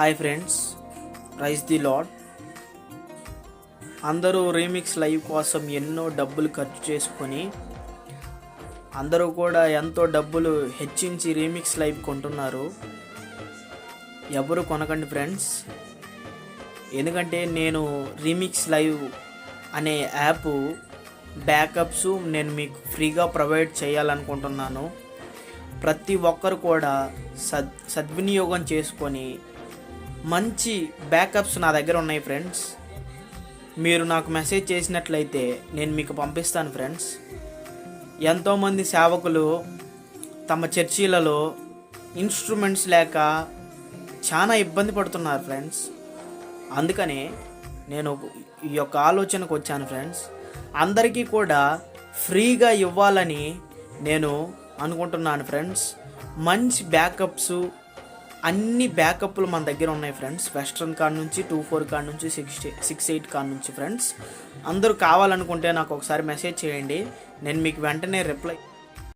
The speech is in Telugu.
హాయ్ ఫ్రెండ్స్ రైస్ ది లాడ్ అందరూ రీమిక్స్ లైవ్ కోసం ఎన్నో డబ్బులు ఖర్చు చేసుకొని అందరూ కూడా ఎంతో డబ్బులు హెచ్చించి రీమిక్స్ లైవ్ కొంటున్నారు. ఎవరు కొనకండి ఫ్రెండ్స్. ఎందుకంటే నేను రీమిక్స్ లైవ్ అనే యాప్ బ్యాకప్స్ నేను మీకు ఫ్రీగా ప్రొవైడ్ చేయాలనుకుంటున్నాను. ప్రతి ఒక్కరు కూడా సద్ సద్వినియోగం చేసుకొని మంచి బ్యాకప్స్ నా దగ్గర ఉన్నాయి ఫ్రెండ్స్ మీరు నాకు మెసేజ్ చేసినట్లయితే నేను మీకు పంపిస్తాను ఫ్రెండ్స్ ఎంతోమంది సేవకులు తమ చర్చీలలో ఇన్స్ట్రుమెంట్స్ లేక చాలా ఇబ్బంది పడుతున్నారు ఫ్రెండ్స్ అందుకనే నేను ఈ యొక్క ఆలోచనకు వచ్చాను ఫ్రెండ్స్ అందరికీ కూడా ఫ్రీగా ఇవ్వాలని నేను అనుకుంటున్నాను ఫ్రెండ్స్ మంచి బ్యాకప్స్ అన్ని బ్యాకప్లు మన దగ్గర ఉన్నాయి ఫ్రెండ్స్. వెస్ట్రన్ కార్డ్ నుంచి టూ ఫోర్ కార్డ్ నుంచి సిక్స్ సిక్స్ ఎయిట్ కార్డ్ నుంచి ఫ్రెండ్స్. అందరూ కావాలనుకుంటే నాకు ఒకసారి మెసేజ్ చేయండి. నేను మీకు వెంటనే రిప్లై